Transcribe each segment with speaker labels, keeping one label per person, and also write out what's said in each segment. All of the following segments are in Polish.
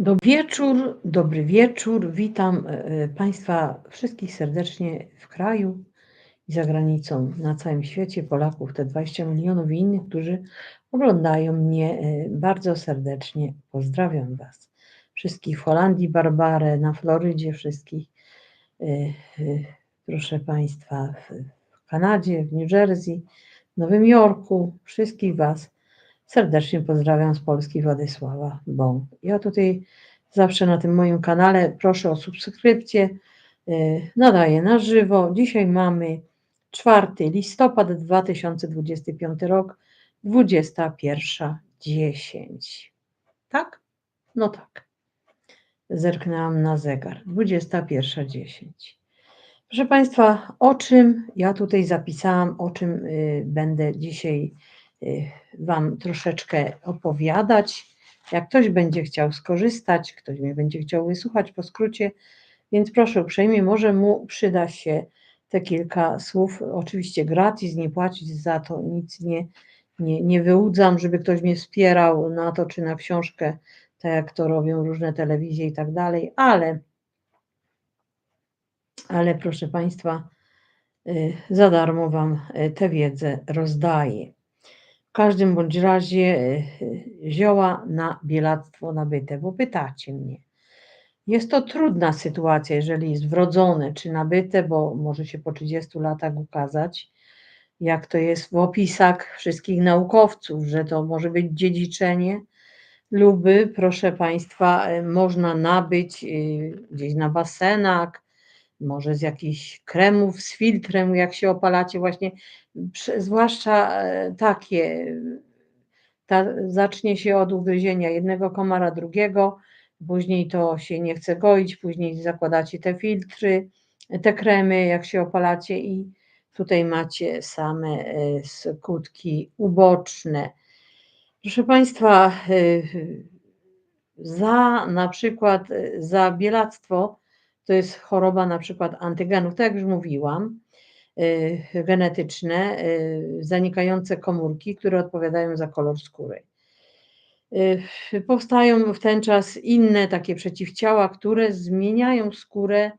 Speaker 1: Dobry wieczór, dobry wieczór. Witam e, Państwa wszystkich serdecznie w kraju i za granicą, na całym świecie, Polaków, te 20 milionów i innych, którzy oglądają mnie. e, Bardzo serdecznie pozdrawiam Was. Wszystkich w Holandii, Barbarę, na Florydzie, wszystkich, e, e, proszę Państwa, w Kanadzie, w New Jersey, w Nowym Jorku, wszystkich Was serdecznie pozdrawiam z Polski Władysława Bąk. Ja tutaj zawsze na tym moim kanale proszę o subskrypcję, yy, nadaję na żywo. Dzisiaj mamy 4 listopad 2025 rok, 21.10. Tak? No tak. Zerknęłam na zegar. 21.10. Proszę Państwa, o czym ja tutaj zapisałam, o czym y, będę dzisiaj y, Wam troszeczkę opowiadać. Jak ktoś będzie chciał skorzystać, ktoś mnie będzie chciał wysłuchać po skrócie, więc proszę uprzejmie, może mu przyda się te kilka słów, oczywiście gratis, nie płacić za to, nic nie, nie, nie wyłudzam, żeby ktoś mnie wspierał na to czy na książkę, tak jak to robią różne telewizje i tak dalej, ale ale proszę Państwa, y, za darmo Wam y, tę wiedzę rozdaję. Każdym bądź razie y, zioła na bielactwo nabyte, bo pytacie mnie. Jest to trudna sytuacja, jeżeli jest wrodzone czy nabyte, bo może się po 30 latach ukazać, jak to jest w opisach wszystkich naukowców, że to może być dziedziczenie, lub, proszę Państwa, y, można nabyć y, gdzieś na basenach, może z jakichś kremów z filtrem, jak się opalacie, właśnie, zwłaszcza e, takie, ta, zacznie się od ugryzienia jednego komara, drugiego, później to się nie chce goić, później zakładacie te filtry, te kremy, jak się opalacie i tutaj macie same e, skutki uboczne. Proszę Państwa, e, za na przykład za bielactwo to jest choroba na przykład antygenów, tak jak już mówiłam, y, genetyczne, y, zanikające komórki, które odpowiadają za kolor skóry. Y, Powstają w ten czas inne takie przeciwciała, które zmieniają skórę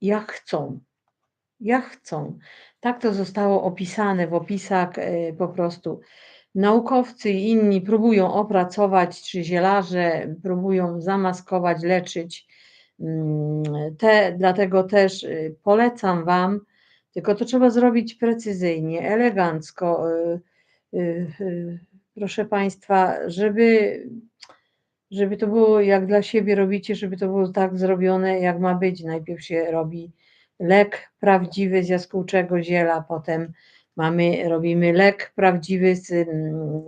Speaker 1: jak chcą. Jak chcą. Tak to zostało opisane w opisach po prostu. Naukowcy i inni próbują opracować, czy zielarze próbują zamaskować, leczyć Te, dlatego też y, polecam Wam, tylko to trzeba zrobić precyzyjnie, elegancko, y, y, proszę Państwa, żeby, żeby to było jak dla siebie robicie, żeby to było tak zrobione, jak ma być. Najpierw się robi lek prawdziwy z jaskółczego ziela, potem mamy, robimy lek prawdziwy z, mm,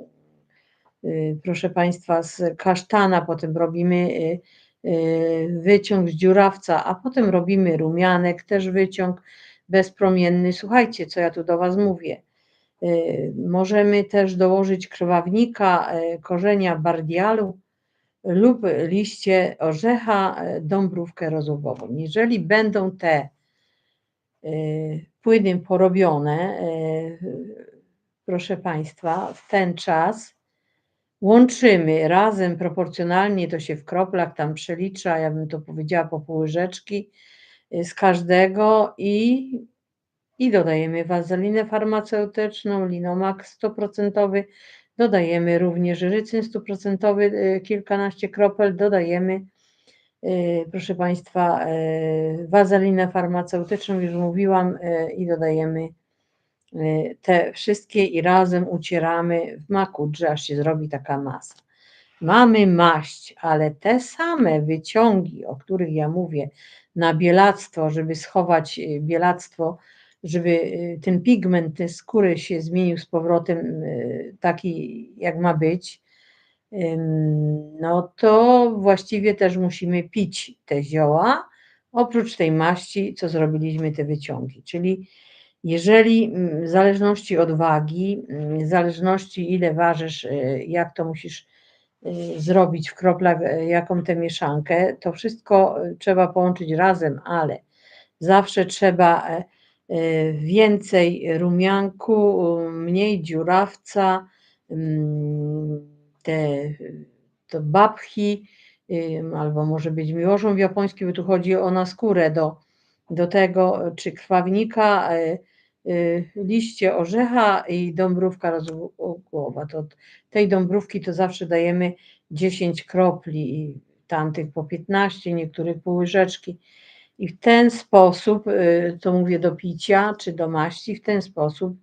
Speaker 1: proszę Państwa, z kasztana, potem robimy wyciąg z dziurawca, a potem robimy rumianek, też wyciąg bezpromienny. Słuchajcie, co ja tu do Was mówię. Y, Możemy też dołożyć krwawnika, y, korzenia bardialu lub liście orzecha, y, dąbrówkę rozłogową. Jeżeli będą te y, płyny porobione, y, proszę Państwa, w ten czas łączymy razem proporcjonalnie, to się w kroplach tam przelicza, ja bym to powiedziała po pół łyżeczki y, z każdego i, i dodajemy wazelinę farmaceutyczną, linomak 100%, dodajemy również rycyn 100%, y, kilkanaście kropel, dodajemy y, proszę Państwa, wazelinę farmaceutyczną, już mówiłam, i dodajemy te wszystkie i razem ucieramy w makudrze, aż się zrobi taka masa. Mamy maść, ale te same wyciągi, o których ja mówię, na bielactwo, żeby schować y, bielactwo, żeby y, ten pigment tej skóry się zmienił z powrotem y, taki, jak ma być, no to właściwie też musimy pić te zioła, oprócz tej maści, co zrobiliśmy te wyciągi. Czyli jeżeli mm, w zależności od wagi, mm, w zależności ile ważysz, y, jak to musisz y, zrobić w kroplach, y, jaką tę mieszankę, to wszystko trzeba połączyć razem, ale zawsze trzeba e, e, więcej rumianku, mniej dziurawca, mm, te to babchi ym, albo może być miłożą japoński, bo tu chodzi o naskórę do, do tego, czy krwawnika, y, liście orzecha i dąbrówka rozgłowa. To tej dąbrówki to zawsze dajemy 10 kropli i tamtych po 15, niektórych pół łyżeczki. I w ten sposób, y, to mówię do picia czy do maści, w ten sposób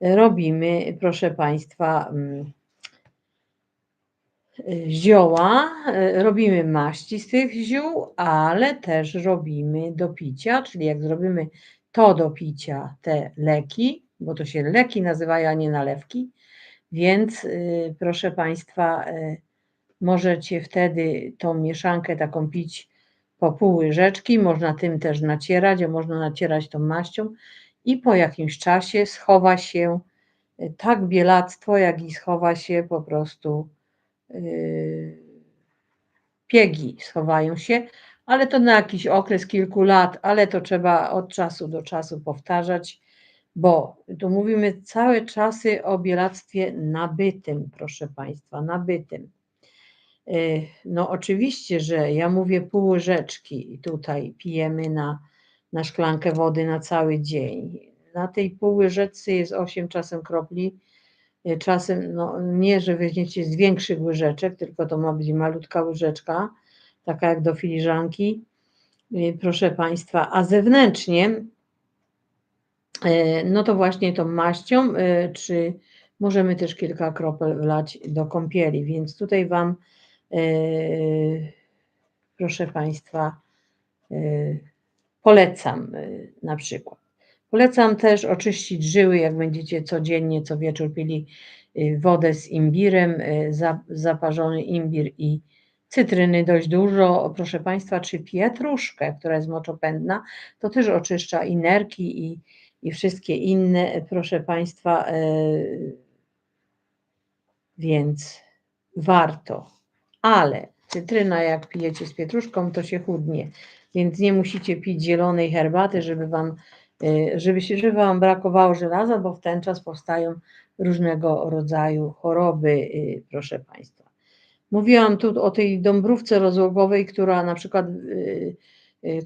Speaker 1: robimy, proszę Państwa, mm, zioła, robimy maści z tych ziół, ale też robimy do picia, czyli jak zrobimy to do picia, te leki, bo to się leki nazywają, a nie nalewki, więc y, proszę Państwa, y, możecie wtedy tą mieszankę taką pić po pół łyżeczki, można tym też nacierać, a można nacierać tą maścią. I po jakimś czasie schowa się y, tak bielactwo, jak i schowa się po prostu piegi. Schowają się, ale to na jakiś okres kilku lat, ale to trzeba od czasu do czasu powtarzać, bo tu mówimy całe czasy o bielactwie nabytym, proszę Państwa, nabytym. Y, no oczywiście, że ja mówię pół łyżeczki tutaj pijemy na, na szklankę wody na cały dzień. Na tej pół łyżeczce jest 8 czasem kropli, y, czasem no nie, że weźmiecie z większych łyżeczek, tylko to ma być malutka łyżeczka, taka jak do filiżanki, y, proszę Państwa, a zewnętrznie no to właśnie tą maścią, czy możemy też kilka kropel wlać do kąpieli, więc tutaj Wam proszę Państwa, polecam na przykład. Polecam też oczyścić żyły, jak będziecie codziennie, co wieczór pili wodę z imbirem, zaparzony imbir i cytryny dość dużo, proszę Państwa, czy pietruszkę, która jest moczopędna, to też oczyszcza i nerki i, i wszystkie inne, proszę Państwa, więc warto ale cytryna jak pijecie z pietruszką, to się chudnie, więc nie musicie pić zielonej herbaty, żeby wam, y, żeby, się, żeby wam brakowało żelaza, bo w ten czas powstają różnego rodzaju choroby, proszę Państwa. Mówiłam tu o tej dąbrówce rozłogowej, która na przykład y,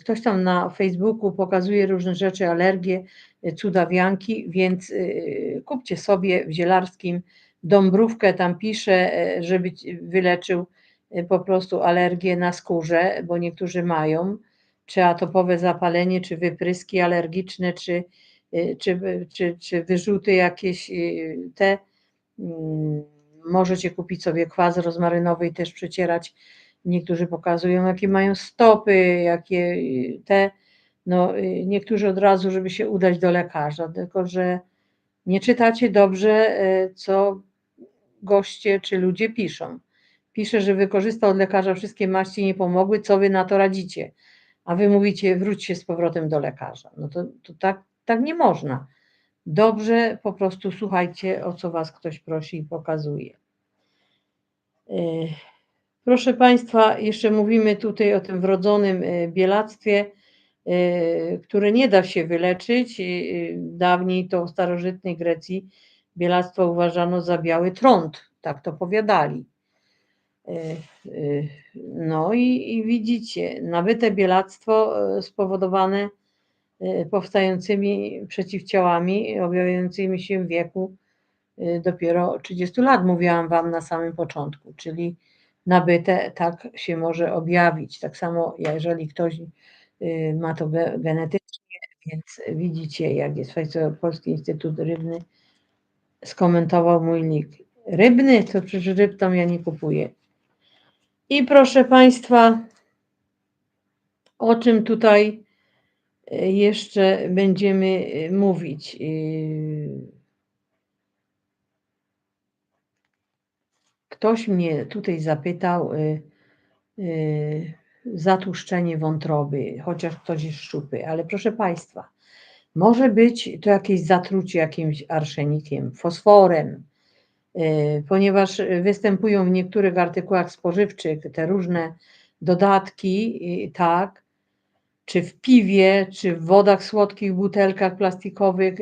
Speaker 1: ktoś tam na Facebooku pokazuje różne rzeczy, alergie, cudawianki, więc kupcie sobie w zielarskim dąbrówkę, tam pisze, żeby wyleczył Y, po prostu alergię na skórze, bo niektórzy mają, czy atopowe zapalenie, czy wypryski alergiczne, czy, y, czy, czy, czy wyrzuty jakieś y, te. Mm, możecie kupić sobie kwas rozmarynowy i też przecierać. Niektórzy pokazują, jakie mają stopy, jakie te. No, niektórzy od razu, żeby się udać do lekarza, tylko że nie czytacie dobrze, co goście czy ludzie piszą pisze, że wykorzystał od lekarza wszystkie maści nie pomogły, co wy na to radzicie? A wy mówicie, wróćcie z powrotem do lekarza. No to, to tak, tak nie można. Dobrze, po prostu słuchajcie, o co was ktoś prosi i pokazuje. E, proszę Państwa, jeszcze mówimy tutaj o tym wrodzonym e, bielactwie, e, które nie da się wyleczyć. Dawniej to w starożytnej Grecji bielactwo uważano za biały trąd, tak to powiadali. No i, i widzicie, nabyte bielactwo spowodowane powstającymi przeciwciałami objawiającymi się w wieku dopiero 30 lat, mówiłam Wam na samym początku, czyli nabyte tak się może objawić. Tak samo, jeżeli ktoś ma to genetycznie, więc widzicie, jak jest Polski Instytut Rybny skomentował mój lik. Rybny, to przecież ryb tam ja nie kupuję. I proszę Państwa, o czym tutaj jeszcze będziemy e, mówić? E, ktoś mnie tutaj zapytał, zatłuszczenie wątroby, chociaż ktoś jest szczupy, ale proszę Państwa, może być to jakieś zatrucie jakimś arszenikiem, fosforem, Y, ponieważ występują w niektórych artykułach spożywczych te różne dodatki, tak, czy w piwie, czy w wodach słodkich, butelkach plastikowych,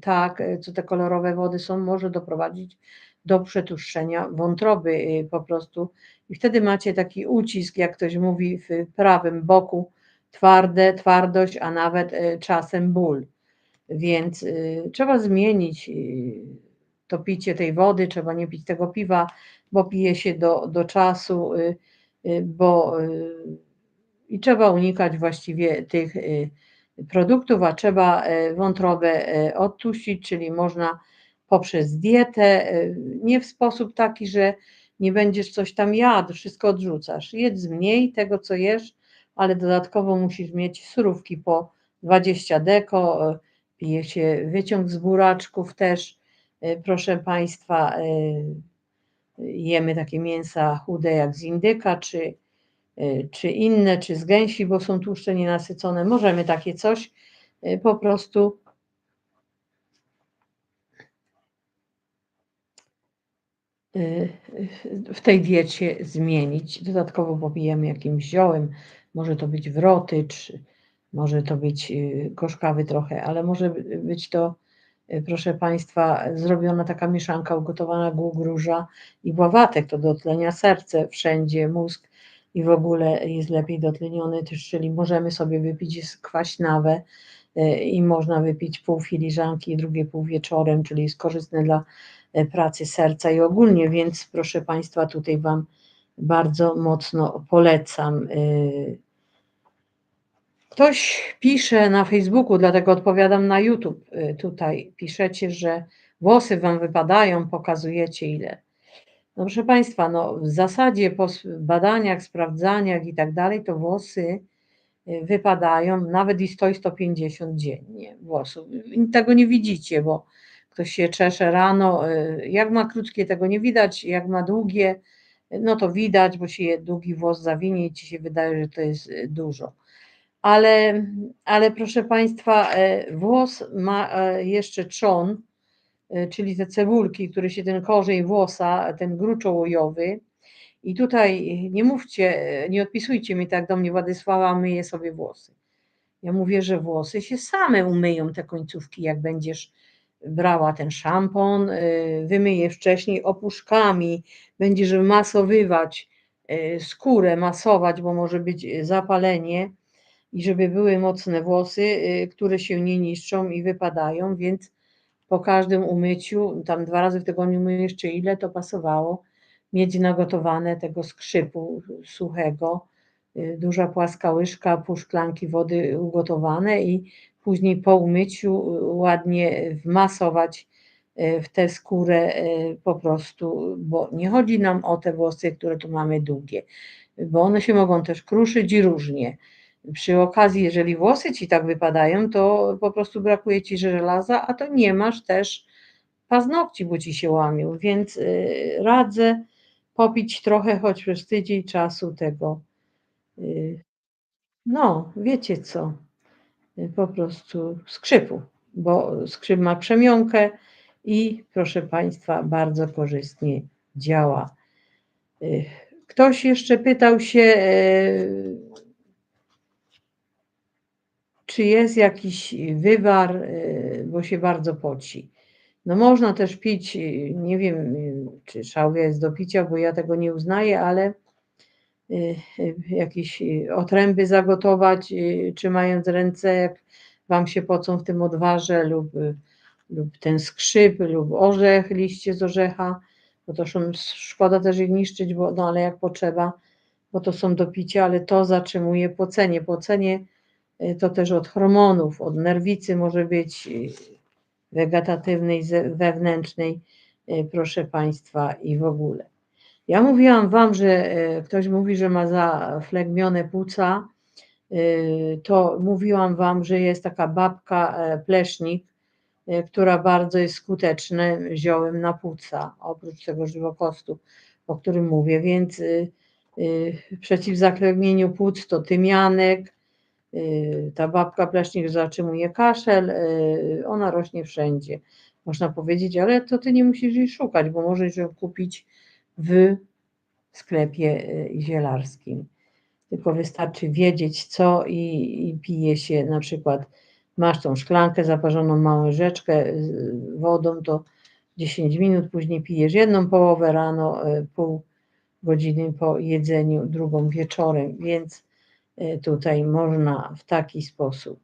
Speaker 1: tak, co te kolorowe wody są, może doprowadzić do przetłuszczenia wątroby po prostu. I wtedy macie taki ucisk, jak ktoś mówi, w prawym boku, twarde, twardość, a nawet czasem ból. Więc trzeba zmienić to picie tej wody, trzeba nie pić tego piwa, bo pije się do, do czasu, bo i trzeba unikać właściwie tych produktów, a trzeba wątrobę odtuścić, czyli można poprzez dietę, nie w sposób taki, że nie będziesz coś tam jadł, wszystko odrzucasz. Jedz mniej tego, co jesz, ale dodatkowo musisz mieć surówki po 20 deko, pije się wyciąg z buraczków też, proszę Państwa, jemy takie mięsa chude jak z indyka, czy, czy inne, czy z gęsi, bo są tłuszcze nienasycone. Możemy takie coś po prostu w tej diecie zmienić. Dodatkowo popijemy jakimś ziołem, może to być wroty, czy może to być gorzkawy trochę, ale może być to, proszę Państwa, zrobiona taka mieszanka ugotowana głóg i bławatek, to dotlenia serce, wszędzie mózg i w ogóle jest lepiej dotleniony czyli możemy sobie wypić kwaśnawę i można wypić pół filiżanki, drugie pół wieczorem, czyli jest korzystne dla pracy serca i ogólnie, więc proszę Państwa, tutaj Wam bardzo mocno polecam. Ktoś pisze na Facebooku, dlatego odpowiadam na YouTube. Tutaj piszecie, że włosy Wam wypadają, pokazujecie ile. No proszę Państwa, no w zasadzie po badaniach, sprawdzaniach i tak dalej, to włosy wypadają nawet i 100 i 150 dziennie włosów. Tego nie widzicie, bo ktoś się czesze rano, jak ma krótkie tego nie widać, jak ma długie, no to widać, bo się długi włos zawinie i Ci się wydaje, że to jest dużo. Ale, ale proszę Państwa, włos ma jeszcze trzon, czyli te cebulki, które się ten korzeń włosa, ten gruczołojowy, i tutaj nie mówcie, nie odpisujcie mi tak do mnie, Władysława, myje sobie włosy. Ja mówię, że włosy się same umyją, te końcówki, jak będziesz brała ten szampon, wymyjesz wcześniej opuszkami, będziesz masowywać skórę, masować, bo może być zapalenie. I żeby były mocne włosy, które się nie niszczą i wypadają, więc po każdym umyciu, tam dwa razy w tygodniu myjesz czy ile, to pasowało mieć nagotowane tego skrzypu suchego, duża płaska łyżka, pół szklanki wody ugotowane i później po umyciu ładnie wmasować w tę skórę po prostu, bo nie chodzi nam o te włosy, które tu mamy długie, bo one się mogą też kruszyć i różnie. Przy okazji, jeżeli włosy ci tak wypadają, to po prostu brakuje ci żelaza, a to nie masz też paznokci, bo ci się łamią, więc radzę popić trochę, choć przez tydzień czasu tego. No, wiecie co? Po prostu skrzypu, bo skrzyp ma przemiąkę i proszę Państwa, bardzo korzystnie działa. Ktoś jeszcze pytał się, czy jest jakiś wywar, bo się bardzo poci. No można też pić, nie wiem, czy szałwia jest do picia, bo ja tego nie uznaję, ale jakieś otręby zagotować, trzymając ręce, jak Wam się pocą w tym odwarze lub, lub ten skrzyp, lub orzech, liście z orzecha, bo to są, szkoda też ich niszczyć, bo, no ale jak potrzeba, bo to są do picia, ale to zatrzymuje płocenie. Płocenie to też od hormonów, od nerwicy może być wegetatywnej, wewnętrznej, proszę Państwa, i w ogóle. Ja mówiłam Wam, że ktoś mówi, że ma zaflegmione płuca, to mówiłam Wam, że jest taka babka plesznik, która bardzo jest skutecznym ziołem na płuca, oprócz tego żywokostu, o którym mówię, więc przeciw zaflegmieniu płuc to tymianek, ta babka plesznik zatrzymuje kaszel, ona rośnie wszędzie, można powiedzieć, ale to ty nie musisz jej szukać, bo możesz ją kupić w sklepie zielarskim. tylko wystarczy wiedzieć co i, i pije się na przykład masz tą szklankę zaparzoną małą łyżeczkę z wodą, to 10 minut, później pijesz jedną połowę rano, pół godziny po jedzeniu, drugą wieczorem, więc tutaj można w taki sposób.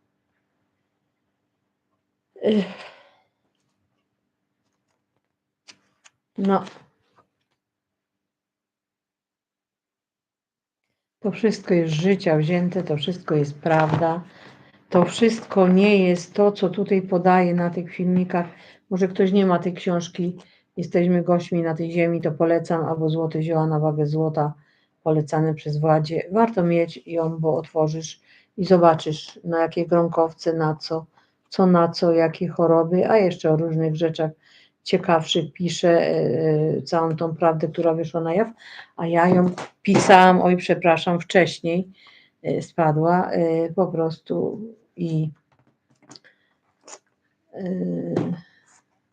Speaker 1: No. To wszystko jest życia wzięte, to wszystko jest prawda. To wszystko nie jest to, co tutaj podaję na tych filmikach. Może ktoś nie ma tej książki, jesteśmy gośćmi na tej ziemi, to polecam, albo Złote Zioła na wagę złota, polecane przez Władzie. Warto mieć ją, bo otworzysz i zobaczysz na jakie gronkowce, na co, co na co, jakie choroby, a jeszcze o różnych rzeczach ciekawszych pisze e, e, całą tą prawdę, która wyszła na jaw, a ja ją pisałam, oj przepraszam, wcześniej e, spadła po prostu i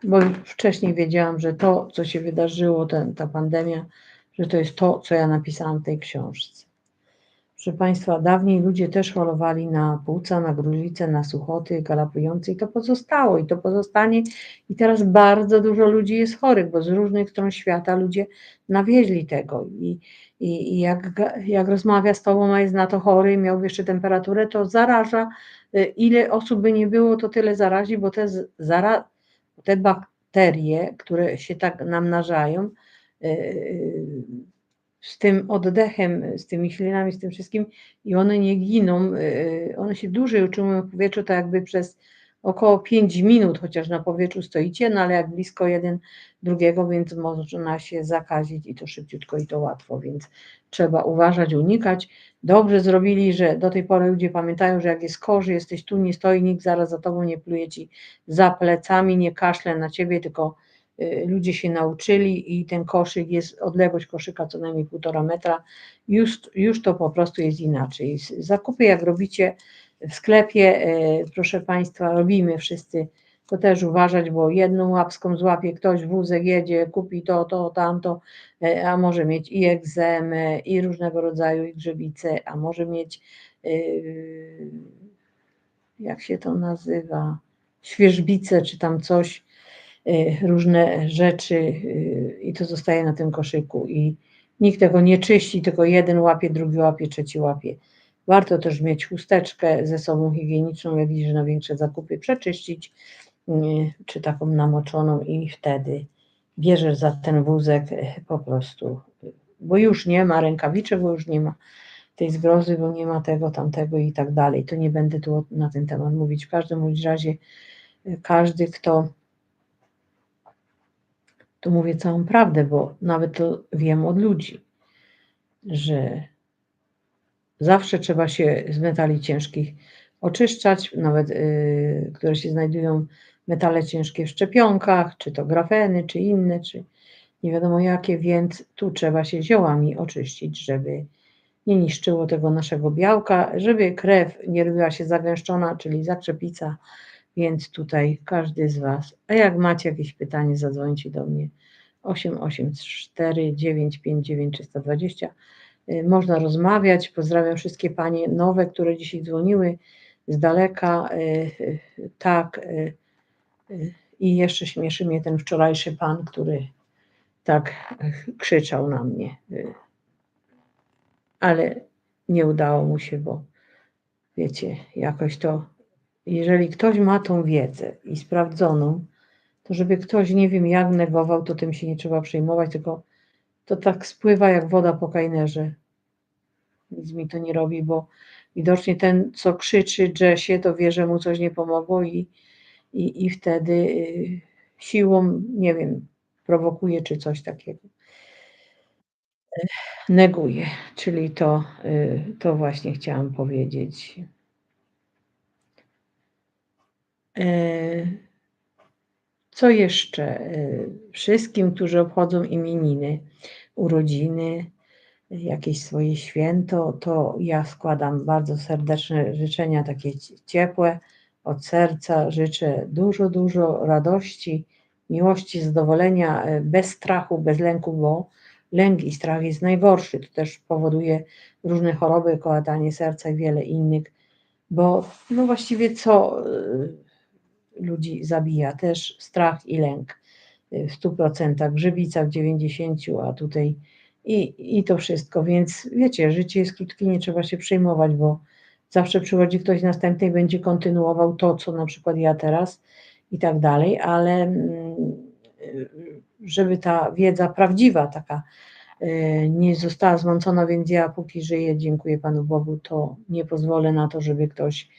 Speaker 1: bo wcześniej wiedziałam, że to, co się wydarzyło, ten, ta pandemia, że to jest to, co ja napisałam w tej książce. Proszę Państwa, dawniej ludzie też chorowali na płuca, na gruźlicę, na suchoty galopujące i to pozostało i to pozostanie. I teraz bardzo dużo ludzi jest chorych, bo z różnych stron świata ludzie nawieźli tego. I, i, i jak, jak rozmawia z Tobą, a jest na to chory, miał jeszcze temperaturę, to zaraża. Y, ile osób by nie było, to tyle zarazi, bo te, zara, te bakterie, które się tak namnażają, z tym oddechem, z tymi ślinami, z tym wszystkim i one nie giną, y, one się dłużej utrzymują w powietrzu, tak jakby przez około 5 minut, chociaż na powietrzu stoicie, no ale jak blisko jeden drugiego, więc można się zakazić i to szybciutko i to łatwo, więc trzeba uważać, unikać. Dobrze zrobili, że do tej pory ludzie pamiętają, że jak jest korzy, jesteś tu, nie stoi nikt zaraz za tobą, nie pluje ci za plecami, nie kaszle na ciebie, tylko Y, ludzie się nauczyli i ten koszyk jest, odległość koszyka co najmniej półtora metra, już, już to po prostu jest inaczej. Zakupy jak robicie w sklepie, y, proszę Państwa, robimy wszyscy, to też uważać, bo jedną łapską złapie ktoś, wózek jedzie, kupi to, to, tamto, y, a może mieć i egzemę, i różnego rodzaju i grzebice, a może mieć, jak się to nazywa, świeżbice, czy tam coś, Y, różne rzeczy y, i to zostaje na tym koszyku i nikt tego nie czyści, tylko jeden łapie, drugi łapie, trzeci łapie. Warto też mieć chusteczkę ze sobą higieniczną, jak idziesz na większe zakupy, przeczyścić, y, czy taką namoczoną i wtedy bierzesz za ten wózek po prostu, bo już nie ma rękawiczek, bo już nie ma tej zgrozy, bo nie ma tego, tamtego i tak dalej. To nie będę tu na ten temat mówić. W każdym razie każdy, kto to mówię całą prawdę, bo nawet to wiem od ludzi, że zawsze trzeba się z metali ciężkich oczyszczać, nawet y, które się znajdują metale ciężkie w szczepionkach, czy to grafeny, czy inne, czy nie wiadomo jakie, więc tu trzeba się ziołami oczyścić, żeby nie niszczyło tego naszego białka, żeby krew nie robiła się zagęszczona, czyli zakrzepica więc tutaj każdy z Was, a jak macie jakieś pytanie, zadzwońcie do mnie 884 959 320. Można rozmawiać. Pozdrawiam wszystkie panie nowe, które dzisiaj dzwoniły z daleka. Y, y, tak. Y, I jeszcze śmieszy mnie ten wczorajszy pan, który tak krzyczał na mnie. Ale nie udało mu się, bo wiecie, jakoś to jeżeli ktoś ma tą wiedzę i sprawdzoną, to żeby ktoś nie wiem jak negował, to tym się nie trzeba przejmować, tylko to tak spływa jak woda po kajnerze. Nic mi to nie robi, bo widocznie ten, co krzyczy, się, to wie, że mu coś nie pomogło i, i, i wtedy y, siłą, nie wiem, prowokuje czy coś takiego. Neguje, czyli to, y, to właśnie chciałam powiedzieć. E, co jeszcze? E, wszystkim, którzy obchodzą imieniny, urodziny, jakieś swoje święto, to ja składam bardzo serdeczne życzenia, takie ciepłe, od serca. Życzę dużo, dużo radości, miłości, zadowolenia, e, bez strachu, bez lęku, bo lęk i strach jest najgorszy. To też powoduje różne choroby, kołatanie serca i wiele innych, bo no właściwie co ludzi zabija? Też strach i lęk y, w 100%, grzybica w 90%, a tutaj i, i to wszystko. Więc wiecie, życie jest krótkie, nie trzeba się przejmować, bo zawsze przychodzi ktoś następny i będzie kontynuował to, co na przykład ja teraz i tak dalej, ale mm, żeby ta wiedza prawdziwa taka y, nie została zmącona, więc ja póki żyję, dziękuję Panu Bogu, to nie pozwolę na to, żeby ktoś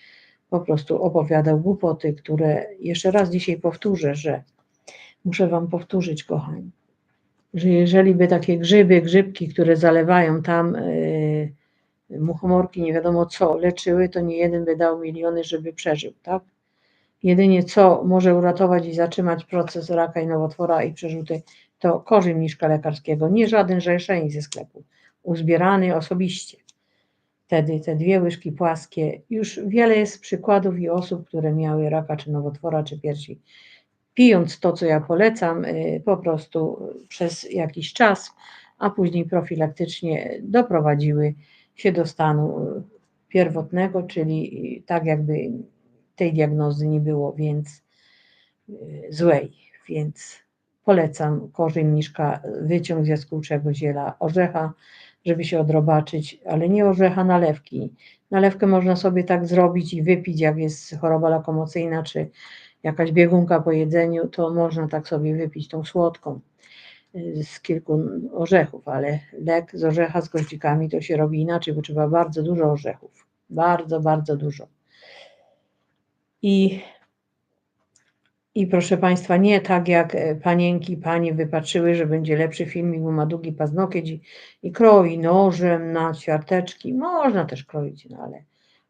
Speaker 1: po prostu opowiadał głupoty, które jeszcze raz dzisiaj powtórzę, że muszę Wam powtórzyć, kochani, że jeżeli by takie grzyby, grzybki, które zalewają tam yy, muchomorki, nie wiadomo co, leczyły, to nie jeden by dał miliony, żeby przeżył, tak? Jedynie co może uratować i zatrzymać proces raka i nowotwora i przerzuty, to korzeń niszka lekarskiego, nie żaden rzeszenik ze sklepu, uzbierany osobiście. Wtedy te dwie łyżki płaskie, już wiele jest przykładów i osób, które miały raka czy nowotwora czy piersi. Pijąc to, co ja polecam, y, po prostu przez jakiś czas, a później profilaktycznie doprowadziły się do stanu y, pierwotnego, czyli tak jakby tej diagnozy nie było, więc y, złej, więc polecam korzeń mniszka, wyciąg z jaskółczego ziela, orzecha, żeby się odrobaczyć, ale nie orzecha nalewki. Nalewkę można sobie tak zrobić i wypić, jak jest choroba lokomocyjna, czy jakaś biegunka po jedzeniu, to można tak sobie wypić tą słodką y, z kilku orzechów, ale lek z orzecha z goździkami to się robi inaczej, bo trzeba bardzo dużo orzechów. Bardzo, bardzo dużo. I, I proszę Państwa, nie tak jak e, panienki, panie wypatrzyły, że będzie lepszy filmik, bo ma długi paznokieć i, i kroi nożem na ćwiarteczki. Można też kroić, no ale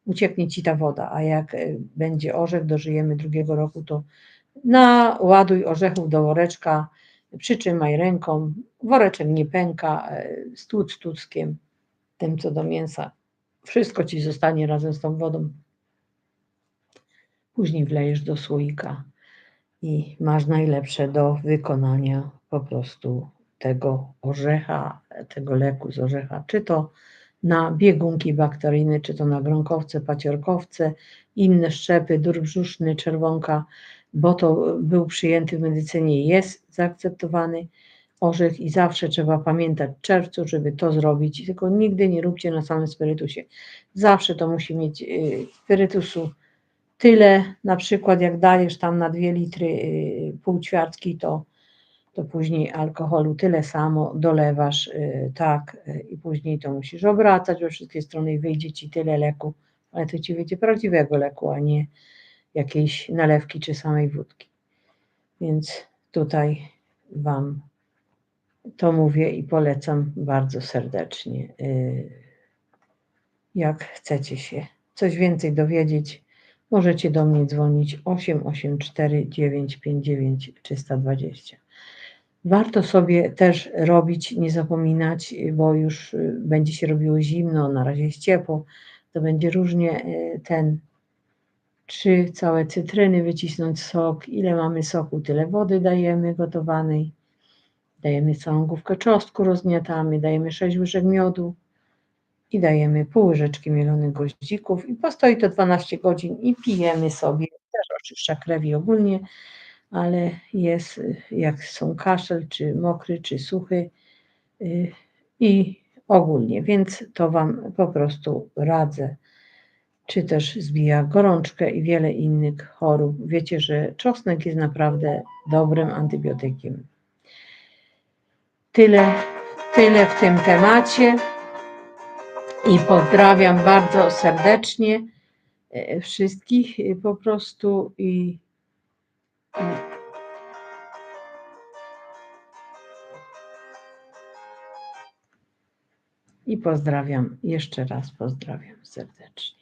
Speaker 1: ucieknie Ci ta woda, a jak e, będzie orzech, dożyjemy drugiego roku, to naładuj orzechów do woreczka, przytrzymaj ręką, woreczek nie pęka, e, stłuc tuckiem, tym co do mięsa. Wszystko Ci zostanie razem z tą wodą. Później wlejesz do słoika i masz najlepsze do wykonania po prostu tego orzecha, tego leku z orzecha, czy to na biegunki bakteryjne, czy to na gronkowce, paciorkowce, inne szczepy, dur brzuszny, czerwonka, bo to był przyjęty w medycynie, jest zaakceptowany orzech i zawsze trzeba pamiętać w czerwcu, żeby to zrobić, tylko nigdy nie róbcie na samym spirytusie. Zawsze to musi mieć y, spirytusu tyle, na przykład jak dajesz tam na dwie litry y, pół ćwiartki, to, to później alkoholu tyle samo dolewasz, y, tak, y, i później to musisz obracać we wszystkie strony i wyjdzie ci tyle leku, ale to ci wyjdzie prawdziwego leku, a nie jakiejś nalewki czy samej wódki. Więc tutaj Wam to mówię i polecam bardzo serdecznie. Jak chcecie się coś więcej dowiedzieć, możecie do mnie dzwonić 884 959 320. Warto sobie też robić, nie zapominać, bo już y, będzie się robiło zimno, na razie jest ciepło, to będzie różnie y, ten trzy całe cytryny wycisnąć sok, ile mamy soku, tyle wody dajemy gotowanej, dajemy całą główkę czosnku, rozgniatamy, dajemy 6 łyżek miodu, i dajemy pół łyżeczki mielonych goździków i postoi to 12 godzin i pijemy sobie, też oczyszcza krew ogólnie, ale jest jak są kaszel, czy mokry, czy suchy y, i ogólnie, więc to Wam po prostu radzę. Czy też zbija gorączkę i wiele innych chorób. Wiecie, że czosnek jest naprawdę dobrym antybiotykiem. Tyle, tyle w tym temacie i pozdrawiam bardzo serdecznie e, wszystkich e, po prostu i, i pozdrawiam jeszcze raz pozdrawiam serdecznie.